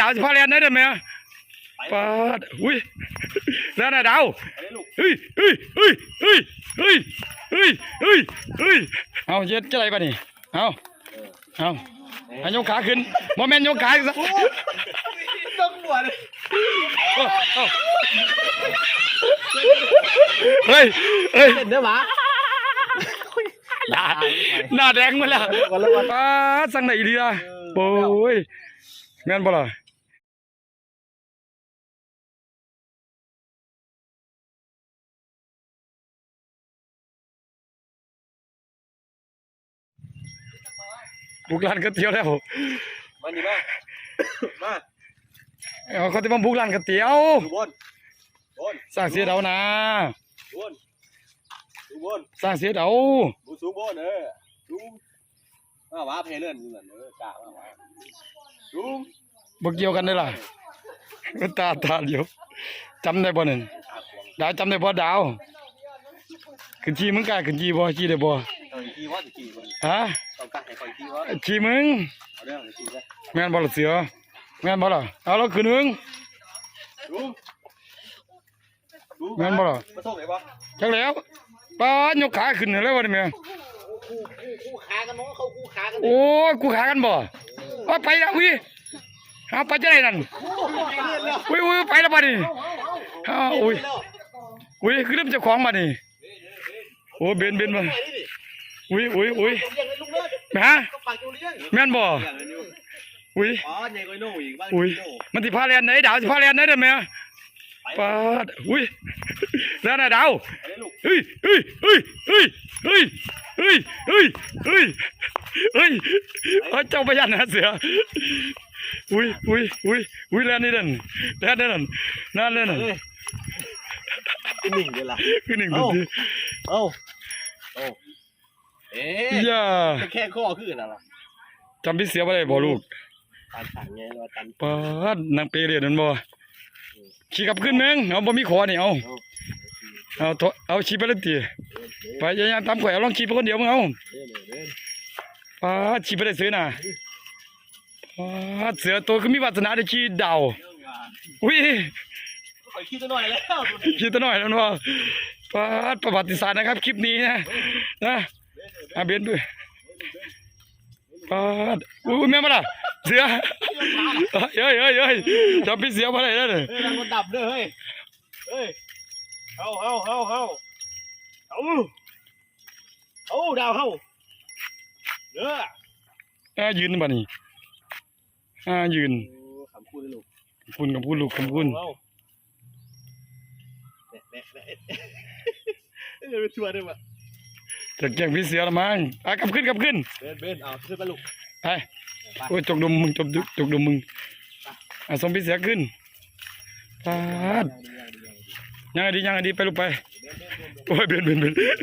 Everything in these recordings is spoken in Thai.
ดาวสิพาเรียนได้เด้อแม่ปาดอุ้ยแล้วนะดาวเฮ้ยเฮ้ยเฮ้ยเฮ้ยเฮ้ยเฮ้ยเฮ้ยเฮ้ยเอาเย็ดจะไรปะนี่เอาเอาเอายกขาขึ้นโมเมนต์ยกขาซะต้องบวชเอาเอาเฮ้ยเฮ้ยเห็นเด้อหมาหน้าหน้าแดงมาแล้ววันละวันปาดสั่งไหนดีล่ะโอ้ยแม่นบ่ล่ะ บุกร้านก๋วยเตี๋ยวแล้วมานี่มามาเอาเขาจะมาบุกร้านก๋วยเตี๋ยวดูบนบนสร้างเสียเดานะบนดูบนสร้างเสียเดาดูสูงบนเออดูมาว่าเพลเลื่อนอยู่นั่นเออกล้ามาว่าดูบ่เกี่ยวกันได้อล่ะตาตาเดียวจำได้บ่นั่นขาขวงดาวจำได้บ่ดาว ขึ้นชีมึงกล้าขึ้นชีบ่ชีได้บ่เอาอีกทีว่าอีกทีมันฮะต้องกล้าให้คอยทีว่าชีมึงเอาเรื่องอีกทีว่าแม่นบ่ล่ะเสือแม่นบ่ล่ะเอาแล้วขึ้นมึงดูดูแม่นบ่ล่ะมาส่งไหนบ่จักแล้วป้านยกขาขึ้นแล้ววะนี่แม่คู่คู่คู่ขากันน้องเขาคู่ขากันโอ้ยกูขากันบ่ว่าไปแล้ววิเอาไปจะได้นั่นไปเลื่อนแล้วอุ้ยอุ้ยไปแล้วบัดนี้อ้าวอุ้ยอุ้ยคือเริ่มเจ้าของบัดนี้ โอ้เบนเบนมาอุ้ยอุ้ยอุ้ยเลี้ยงเลยลุงเลิศแม่ฮะก็ปากจูเลี้ยงแม่นบ่เลี้ยงเลยลุงอุ้ยอ๋อใหญ่กว่าโน่อีกบ้างอุ้ยโน่มันสิพาเรียนไหนดาวสิพาเรียนไหนเด้อแม่ปาดอุ้ยแล้วนะดาวไปเลยลูกเฮ้ยเฮ้ยเฮ้ยเฮ้ยเฮ้ยเฮ้ยเฮ้ยเฮ้ยเฮ้ยเอาเจ้าพยันนะเสืออุ้ยอุ้ยอุ้ยอุ้ยแล้วนี่นั่นแล้วนี่นั่นนั่นเลยนั่นเฮ้ยเป็นหนึ่งเดียวละคือหนึ่งเอ้าที เอ้าเอ้าเอ๊ะอย่าแค่ข้อขึ้นน่ะล่ะจำพี่เสียบ่ได้บ่ลูกตันสั่งไงว่าตันปาดนางเปรตนั่นบ่ขี่กลับขึ้นมึงเอาบ่มีขอนี่เอาเอ้าเอาโถเอาขี่ไปเลยตีไปอย่าอย่าตามข่อยเอาลองขี่ไปคนเดียวมึงเอาเดินเดินปาดขี่ไปได้ซื้อน่ะปาดเสือตัวคือมีวาสนาได้ขี่ดาวอุ้ยไปคิดตัวหน่อยแล้วคิดตัวหน่อยแล้วเนาะ ปาดประวัติศาสตร์นะครับ คลิปนี้นะนะอาเบนด้วยปาดอุ้ยแม่มาล่ะเสือเฮ้ยเฮ้ยเฮ้ยจับพี่เสือมาได้แล้วเนี่ยเฮ้ยรังมันดับเด้อเฮ้ยเฮ้ยเฮาเฮาเฮาเฮาเอาเอาดาวเฮาเด้ออ่ายืนบ่นี่อ่ายืนคำพูดเลยลูกขอบคุณกับพูดลูกขอบคุณ เอาแน่แน่แน่เออไปทัวร์ได้ปะจะแกล้งพี่เสือละมั้งอะกลับขึ้นกลับขึ้นเบนเบนเอาขึ้นไปลูกไปโอ้ยจกดมมึงจกดจกดมมึงอะส่งพี่เสือขึ้นปาดยังไงดียังไงดีไปลูกไปโอ้ยเบนเบนเบนเออ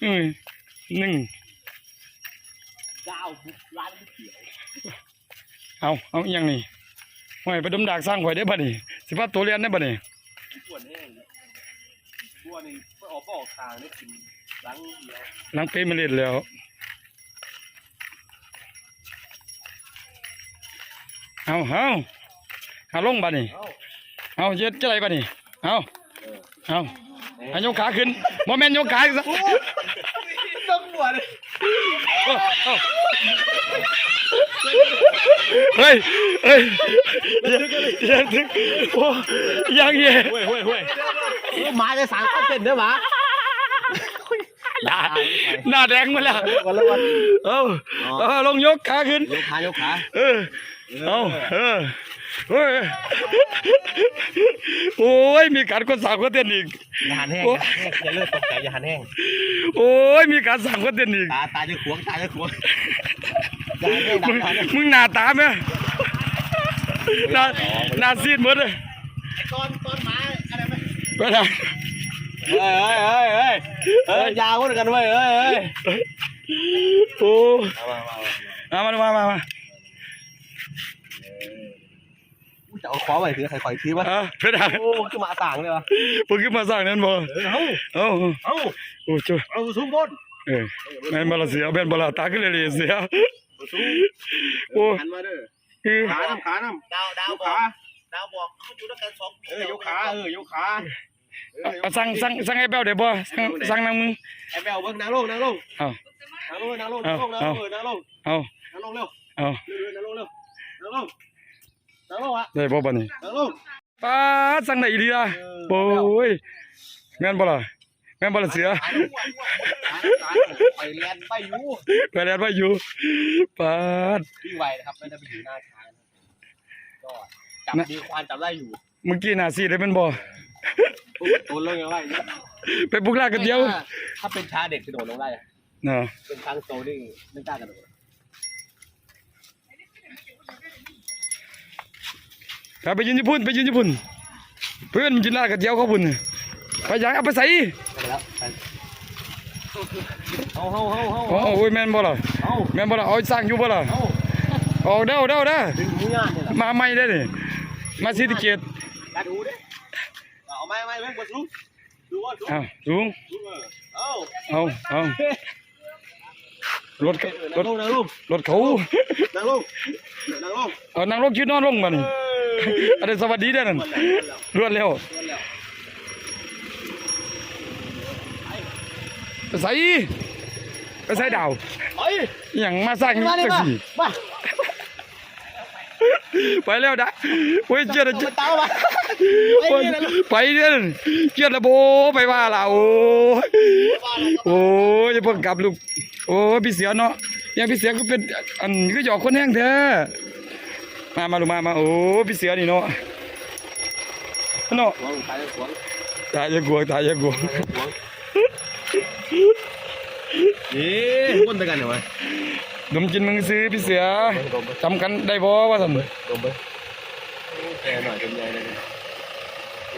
เอ้ยหนึ่งดาวร้านก๋วยเตี๋ยวเอาเอาอหยังนี่ห้อยไปดมดากสร้างข่อยได้บ่นี่สิพาตัวเรียนได้บ่นี่ปวดแห้งปวดนี่ไปออกก็ออกทางได้กินล้างเดียวหลังเปมาเล่นแล้ว เอาเอาเอาลงบ่นี่ เอ้าเอาเย็ดจะไรบ่นี่ เอาเออเอาเอายกขาขึ้นบ่แม่นยกขาซะต้องปวดเลยเอาเอา เฮ้ยเฮ้ยยังยังถึงโอ้ยังเย่เว้ยเว้ยเว้ยหมาจะสั่งข้าวเป็นเด้อหมาหน้าหน้าแดงมาแล้ววันละวันเอาเอาลงยกขาขึ้นยกขายกขาเออเอาเออเฮ้ยโอ้ยมีการกดสั่งกดเต้นอีกอย่าหันแห้งอย่าเลือดตกใจอย่าหันแห้งโอ้ยมีการสั่งกดเต้นอีกตาตาจะขวงตาจะขวง มึงงหันมึงหน้าตาไหมหน้าหน้าซีดหมดเลยตอนตอนหมาอะไรไหมไปไหนเฮ้ยเฮ้ยเฮ้ยเฮ้ยยาวกันเว้ยเฮ้ยเฮ้ยโอ้มามามามามามามามาจะเอาคอไว้ถือใครคอยถือวะอะเพื่อนอะโอ้คือมาต่างเลยวะเพิ่งขึ้นมาสร้างนั่นบ่เออเอาเอ้าเอาโอ้จ้าเอาสูงบนเออแม่นบ่ละเสียแม่นบ่ละตาขึ้นเลยเลยเสีย สูงโอ้หันมาเด้อคือขาน้ำขาน้ำดาวดาวยกบอกขาดาวบอกเขาอยู่ด้วยกันสองปีเออยกขาเออยกขาเออเอาสั่งสั่งสั่งให้แป้วได้บ่สั่งสั่งนางมึงไอ้แมวเบิ่งนั่งลงนั่งลงเอานั่งลงนั่งลงนั่งลงนั่งลงนั่งลงเอานั่งลงเร็วเอาเร็วนั่งลงเร็วนั่งลงนั่งลงอะได้บ่บัดนี้นั่งลงป้าดสั่งได้อีหลีล่ะโอ้ยแม่นบ่ล่ะ แม่นบ่ลเสียไปเรียนไปอยู่ไปแล้วไปอยู่ปาดพี่ไวนะครับไม่ได้ไปอยู่หน้าชายก็จับมีควานจับได้อยู่เมื่อกี้น่าสิได้แม่นบ่ตัวลงยังไงไปบุกลากกันเดียว ถ้าเป็นช้าเด็กกระโดดลงได้เนาะเป็นช้างโตนี่ไม่กล้ากระโดดไปยืนญี่ปุ่นไปยืนญี่ปุ่นเพื่อนมันยืนลากกันเดียวเขาพุ่นไปยังเอาไปใส่ เฮาเฮาเฮาเฮาโอ้โอ้ยแม่นบ่ล่ะเฮาแม่นบ่ล่ะเอาสร้างอยู่บ่ล่ะเฮาออกเด้อเด้อเด้อดึงหูย่านนี่แหละมาใหม่เด้อนี่มาสิติเกตกัดหูดิเอาไม่ไม่เว้นบนสูงดูว่าสูงอ้าวสูงสูงเออเอาเอาเอารถนั่รงถลงนั่งลงรถเขานั่งลงนั่งลงเอานั่งลงคิดนอนลงมานี่อันนี้สวัสดีเด้อนั่นรวดเร็ว ไปใส่ไปใส่ดาวไปอหย่างมาสร้างมาดิจังมาซี่มาไปแล้วดะโอ้ยเจียดมาเจียดเต้ามาโอ้ยไปเด้อเจียดละโบไปว่าล่ะโอ้ยโอ้ยอย่าเพิ่งกลับลูกโอ้ยพี่เสียเนาะยังพี่เสียก็เป็นอันก็หยอกคนแห้งแท้มามาลูกมามาโอ้ยพี่เสียนี่เนาะเนาะหวงตายหวงตายอย่ากลัวตายอย่ากลัว หวงเอ๊ะวนไป กันเหรอวะดมกินมึงซื้อพี่เสือดมไปจำกันได้บ่ว่าซั่นดมไปแกหน่อยเป็นไงเลย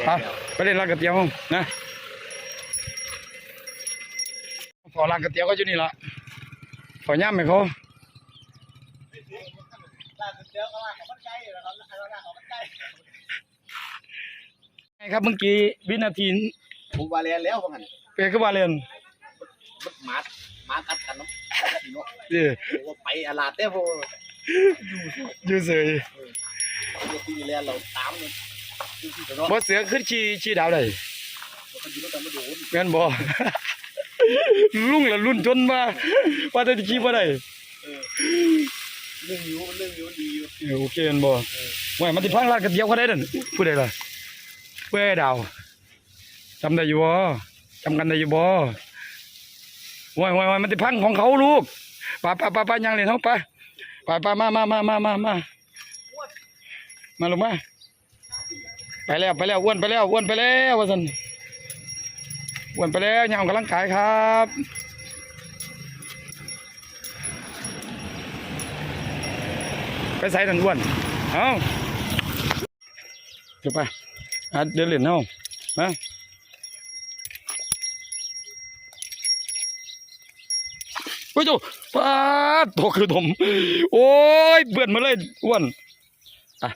ไปไปเล่นร้านก๋วยเตี๋ยวนะพอร้านก๋วยเตี๋ยวก็อยู่นี่ล่ะขอย่ำให้เขาเดี๋ยวก็ว่าเขาใกล้แล้วเขาเขาใกล้ไงครับเมื่อกี้วินาทีผมว่าเรียนแล้วว่างั้นเปก็ว่าเล่นหมาหมากัดกันเนาะ เด้อไปอาลาเต้พวอยู่เสยที่เรียนเราตามเนี่ยที่ที่จะรอดบ่เสือขึ้นชีชีดาวได้เขาอยู่ด้วยกันไม่โดนแม่นบ่ลุงละรุ่นจนมาว่าแต่ขี้บ่ได้เรื่องอยู่เรื่องอยู่ดีอยู่เออโอเคแม่นบ่ว่ามันสิพังร้านก๋วยเตี๋ยวเขาได้นั่นผู้ใดล่ะเว้ยดาวจำได้อยู่บ่จำกันได้อยู่บ่ ว้ายว้ายว้ายมันสิพังของเขาลูกไปไปไปไปยังเล่นเฮาไปไปไปมามามามามามามาลงมา ไปแล้วไปแล้วอ้วนไปแล้วอ้วนไปแล้วว่าสันอ้วนไปแล้วยังออกกำลังกายครับไปใส่ทันอ้วนเอาเดี๋ยวไปเดินเล่นเอามาโอ้ ยโจปาตัวคือดมโอ้ยเบื่อมาเลยอ้วนอะ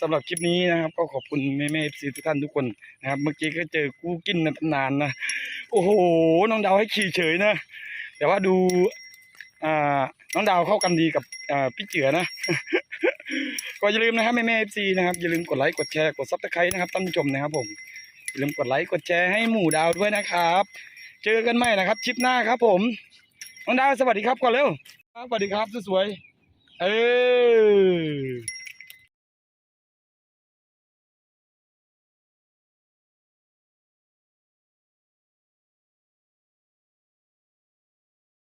สำหรับคลิปนี้นะครับ ก็ขอบคุณแม่แม่ซีทุกท่านทุกคนนะครับ เมื่อกี้ก็เจอกู้กินในตำนานนะโอ้โหน้องดาวให้ขี่เฉยนะ แต่ว่าดูอ่าน้องดาวเข้ากันดีกับอ่าพี่เจือนะ ก็อย่าลืมนะครับแม่แม่เอฟซีนะครับอย่าลืมกดไลค์กดแชร์กดซับสไครต์นะครับท่านผู้ชมนะครับผมอย่าลืมกดไลค์กดแชร์ให้หมู่ดาวด้วยนะครับ เจอกันใหม่นะครับ ชิปหน้าครับ ผมน้องดาวสวัสดีครับก่อนเร็วสวัสดีครับสวยเออ